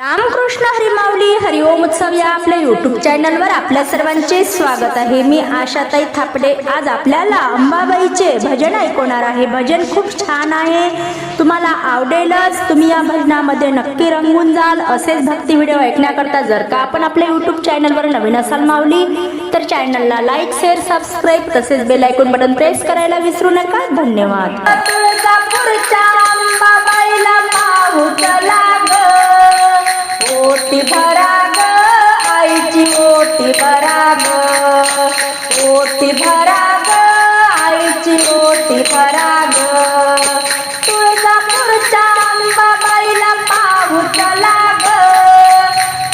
रामकृष्ण हरिमावली हरिओम उत्सव या आपल्या युट्यूब चॅनलवर आपल्या सर्वांचे स्वागत आहे. मी आशाताई थापडे. आज आपल्याला अंबाबाईचे भजन ऐकवणार आहे. भजन खूप छान आहे. तुम्हाला आवडेलच. तुम्ही या भजनामध्ये नक्की रंगून जाल. असेच भक्ती व्हिडिओ ऐकण्याकरता जर का आपण आपल्या युट्यूब चॅनलवर नवीन असाल मावली तर चॅनलला लाईक शेअर सबस्क्राईब तसेच बेल ऐकून बटन प्रेस करायला विसरू नका. धन्यवाद. ओटी भरा ग आईची ओटी भरा ग ओटी भरा ग आईची ओटी भरा ग तुळजापूरच्या अंबाबाईला पाहू चला ग.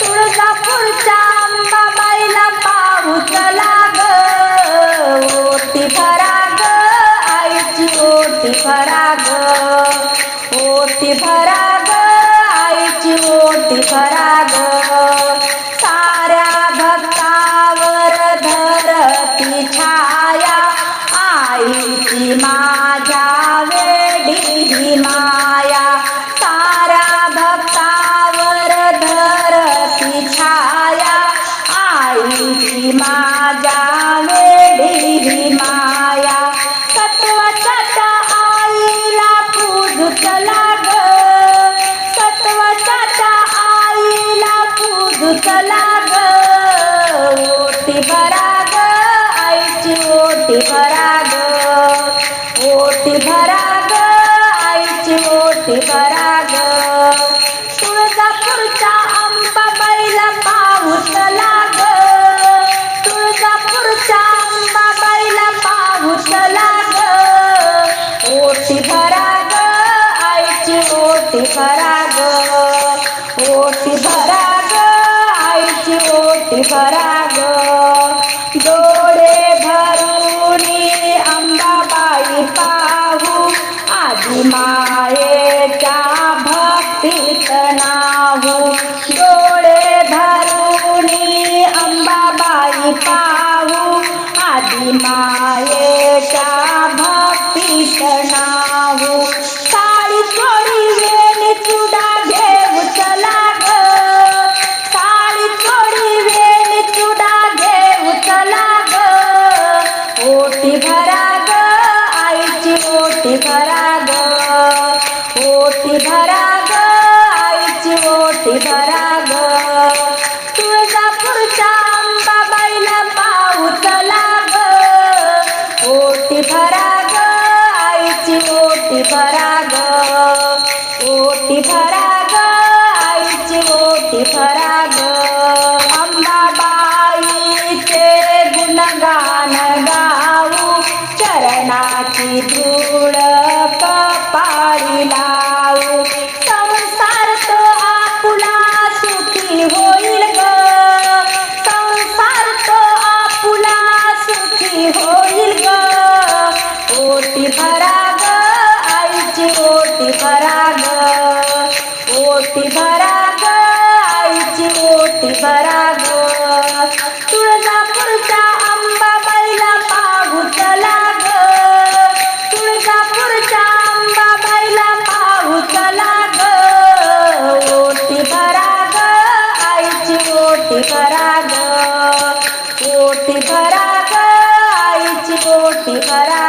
तुळजापूरच्या अंबाबाईला पाहू चला ग. ओटी भरा ग आईची ओटी भरा ग ओटी भरा ग आईची ओटी भरा चला ग ओटी भरा ग आईची ओटी भरा ग ओटी भरा ग आईची ओटी भरा ग तुळजापूरच्या अंबाबाईला पाहू चला ग तुळजापूरच्या अंबाबाईला पाहू चला लाग. ओटी भरा ग आईची ओटी भरा ग ओटी भरा भरा ग डोळे भरून अंबाबाई पाहू. आजी मायेच्या भक्तीत नाहू भरा ग आईची ओटी भरा ग ओटी भरा ग आईची ओटी भरा ग तुळजापूरच्या अंबाबाईला पाहू चला ग ओटी भरा ग आईची ओटी भरा ग ओटी भरा ग आईची ओटी भरा बरा ग तुळजापूरचा आंबा बाईला पाहूच लाग. तुळजापूरचा आंबा बाईला पाहूच लाग. ओटी भरा ग आईची ओटी भरा ग ओटी भरा ग आईची ओटी भरा